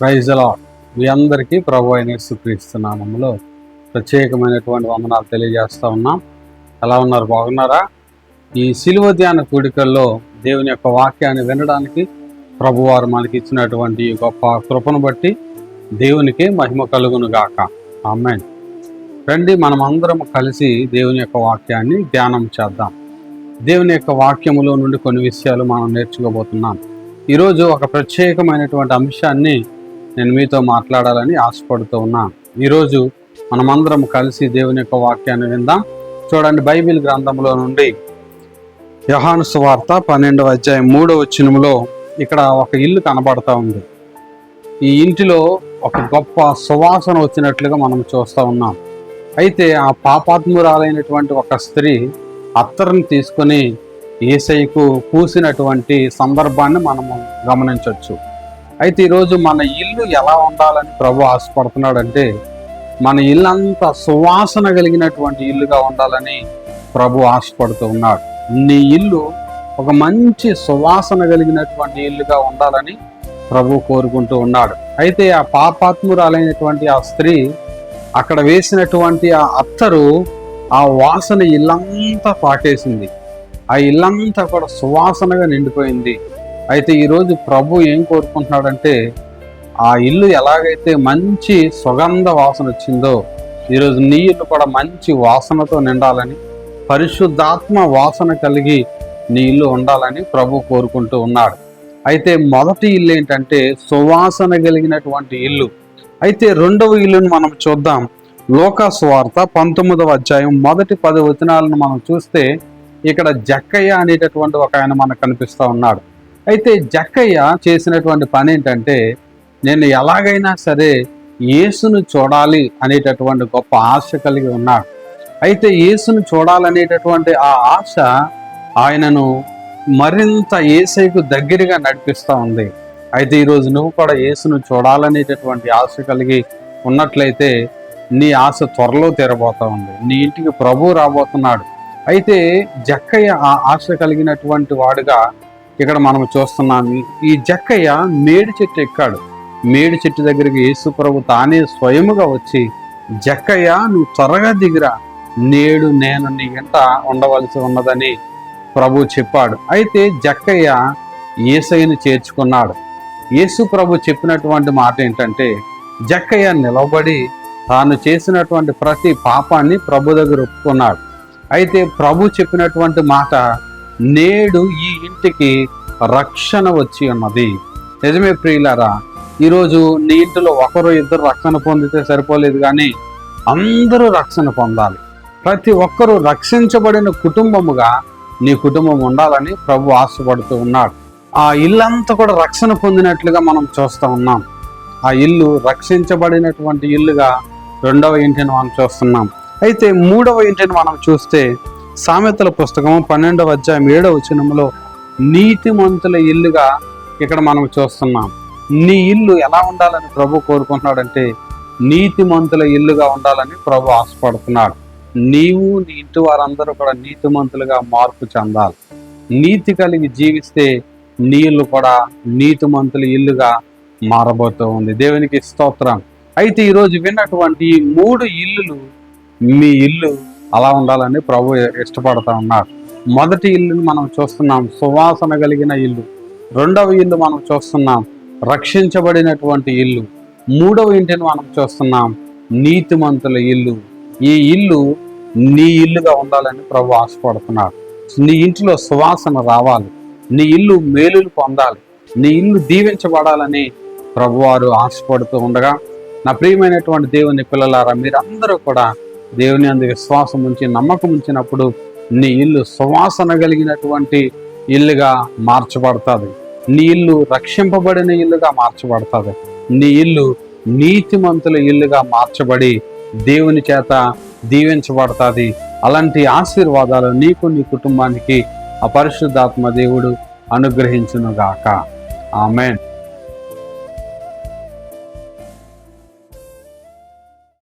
ప్రైజ్లో మీ అందరికీ ప్రభు అయిన యేసుక్రీస్తు ప్రత్యేకమైనటువంటి వందనాలు తెలియజేస్తూ ఉన్నాం. ఎలా ఉన్నారు? బాగున్నారా? ఈ సిలువ ధ్యాన కూడికల్లో దేవుని యొక్క వాక్యాన్ని వినడానికి ప్రభువారు మనకి ఇచ్చినటువంటి గొప్ప కృపను బట్టి దేవునికి మహిమ కలుగును గాక. ఆమెన్. రండి మనం అందరం కలిసి దేవుని యొక్క వాక్యాన్ని ధ్యానం చేద్దాం. దేవుని యొక్క వాక్యములో నుండి కొన్ని విషయాలు మనం నేర్చుకోబోతున్నాం. ఈరోజు ఒక ప్రత్యేకమైనటువంటి అంశాన్ని నేను మీతో మాట్లాడాలని ఆశపడుతూ ఉన్నాను ఈరోజు మనమందరం కలిసి దేవుని యొక్క వాక్యాన్ని విందాం. చూడండి బైబిల్ గ్రంథంలో నుండి యహాను సువార్త పన్నెండవ అధ్యాయం మూడవ వచనములో ఇక్కడ ఒక ఇల్లు కనబడతా ఉంది. ఈ ఇంటిలో ఒక గొప్ప సువాసన వచ్చినట్లుగా మనం చూస్తూ ఉన్నాం. అయితే ఆ పాపాత్మురాలైనటువంటి ఒక స్త్రీ అత్తరుని తీసుకొని ఏసైకు పూసినటువంటి సందర్భాన్ని మనము గమనించవచ్చు అయితే ఈరోజు మన ఇల్లు ఎలా ఉండాలని ప్రభు ఆశపడుతున్నాడంటే మన ఇల్లు అంత సువాసన కలిగినటువంటి ఇల్లుగా ఉండాలని ప్రభు ఆశపడుతూ ఉన్నాడు. నీ ఇల్లు ఒక మంచి సువాసన కలిగినటువంటి ఇల్లుగా ఉండాలని ప్రభు కోరుకుంటూ ఉన్నాడు. అయితే ఆ పాపాత్మురాలైనటువంటి ఆ స్త్రీ అక్కడ వేసినటువంటి ఆ అత్తరు ఆ వాసన ఇల్లంతా పాటేసింది. ఆ ఇల్లంతా కూడా సువాసనగా నిండిపోయింది. అయితే ఈరోజు ప్రభు ఏం కోరుకుంటున్నాడంటే ఆ ఇల్లు ఎలాగైతే మంచి సుగంధ వాసన వచ్చిందో ఈరోజు నీ ఇల్లు కూడా మంచి వాసనతో నిండాలని పరిశుద్ధాత్మ వాసన కలిగి నీ ఇల్లు ఉండాలని ప్రభు కోరుకుంటూ ఉన్నాడు. అయితే మొదటి ఇల్లు ఏంటంటే సువాసన కలిగినటువంటి ఇల్లు. అయితే రెండవ ఇల్లును మనం చూద్దాం. లోకాస్వార్త పంతొమ్మిదవ అధ్యాయం మొదటి పది వచనాలను మనం చూస్తే ఇక్కడ జక్కయ్య అనేటటువంటి ఒక ఆయన మనకు కనిపిస్తూ ఉన్నాడు. అయితే జక్కయ్య చేసినటువంటి పని ఏంటంటే నేను ఎలాగైనా సరే యేసును చూడాలి అనేటటువంటి గొప్ప ఆశ కలిగి ఉన్నాడు. అయితే యేసును చూడాలనేటటువంటి ఆ ఆశ ఆయనను మరింత ఏసైకు దగ్గరగా నడిపిస్తూ ఉంది. అయితే ఈరోజు నువ్వు కూడా యేసును చూడాలనేటటువంటి ఆశ కలిగి ఉన్నట్లయితే నీ ఆశ త్వరలో తీరబోతా ఉంది. నీ ఇంటికి ప్రభు రాబోతున్నాడు. అయితే జక్కయ్య ఆ ఆశ కలిగినటువంటి వాడుగా ఇక్కడ మనం చూస్తున్నాము ఈ జక్కయ్య మేడి చెట్టు ఎక్కాడు. మేడి చెట్టు దగ్గరికి యేసు ప్రభు తానే స్వయముగా వచ్చి జక్కయ్య నువ్వు త్వరగా దిగిరా. నేడు నేను నీ వెంట ఉండవలసి ఉన్నదని ప్రభు చెప్పాడు. అయితే జక్కయ్య ఏసైని చేర్చుకున్నాడు. యేసు ప్రభు చెప్పినటువంటి మాట ఏంటంటే జక్కయ్య నిలబడి తాను చేసినటువంటి ప్రతి పాపాన్ని ప్రభు దగ్గర ఒప్పుకున్నాడు. అయితే ప్రభు చెప్పినటువంటి మాట నేడు ఈ ఇంటికి రక్షణ వచ్చి ఉన్నది. నిజమే ప్రియులారా ఈరోజు నీ ఇంటిలో ఒకరు ఇద్దరు రక్షణ పొందితే సరిపోలేదు కానీ అందరూ రక్షణ పొందాలి. ప్రతి ఒక్కరూ రక్షించబడిన కుటుంబముగా నీ కుటుంబం ఉండాలని ప్రభు ఆశపడుతూ ఉన్నాడు. ఆ ఇల్లంతా కూడా రక్షణ పొందినట్లుగా మనం చూస్తూ ఉన్నాం. ఆ ఇల్లు రక్షించబడినటువంటి ఇల్లుగా రెండవ ఇంటిని మనం చూస్తున్నాం. అయితే మూడవ ఇంటిని మనం చూస్తే సామెతల పుస్తకం పన్నెండవ అధ్యాయం ఏడవ వచనంలో నీతిమంతుల ఇల్లుగా ఇక్కడ మనం చూస్తున్నాం. నీ ఇల్లు ఎలా ఉండాలని ప్రభు కోరుకుంటున్నాడంటే నీతిమంతుల ఇల్లుగా ఉండాలని ప్రభు ఆశపడుతున్నాడు. నీవు నీ ఇంటి వారందరూ కూడా నీతిమంతులుగా మార్పు చెందాలి. నీతి కలిగి జీవిస్తే నీ ఇల్లు కూడా నీతిమంతుల ఇల్లుగా మారబోతూ ఉంది. దేవునికి స్తోత్రం. అయితే ఈరోజు విన్నటువంటి ఈ మూడు ఇల్లులు మీ ఇల్లు అలా ఉండాలని ప్రభు ఇష్టపడతా ఉన్నారు. మొదటి ఇల్లుని మనం చూస్తున్నాం. సువాసన కలిగిన ఇల్లు. రెండవ ఇల్లు మనం చూస్తున్నాం. రక్షించబడినటువంటి ఇల్లు. మూడవ ఇంటిని మనం చూస్తున్నాం. నీతిమంతుల ఇల్లు. ఈ ఇల్లు నీ ఇల్లుగా ఉండాలని ప్రభు ఆశపడుతున్నాడు నీ ఇంటిలో సువాసన రావాలి. నీ ఇల్లు మేలులు పొందాలి. నీ ఇల్లు దీవించబడాలని ప్రభువారు ఆశపడుతూ ఉండగా నా ప్రియమైనటువంటి దేవుని పిల్లలారా మీరందరూ కూడా దేవుని అందు విశ్వాసం ఉంచి నమ్మకం ఉంచినప్పుడు నీ ఇల్లు సువాసన కలిగినటువంటి ఇల్లుగా మార్చబడుతుంది. నీ ఇల్లు రక్షింపబడిన ఇల్లుగా మార్చబడుతుంది. నీ ఇల్లు నీతిమంతుల ఇల్లుగా మార్చబడి దేవుని చేత దీవించబడుతుంది. అలాంటి ఆశీర్వాదాలు నీకు నీ కుటుంబానికి ఆ పరిశుద్ధాత్మ దేవుడు అనుగ్రహించునుగాక. ఆమెన్.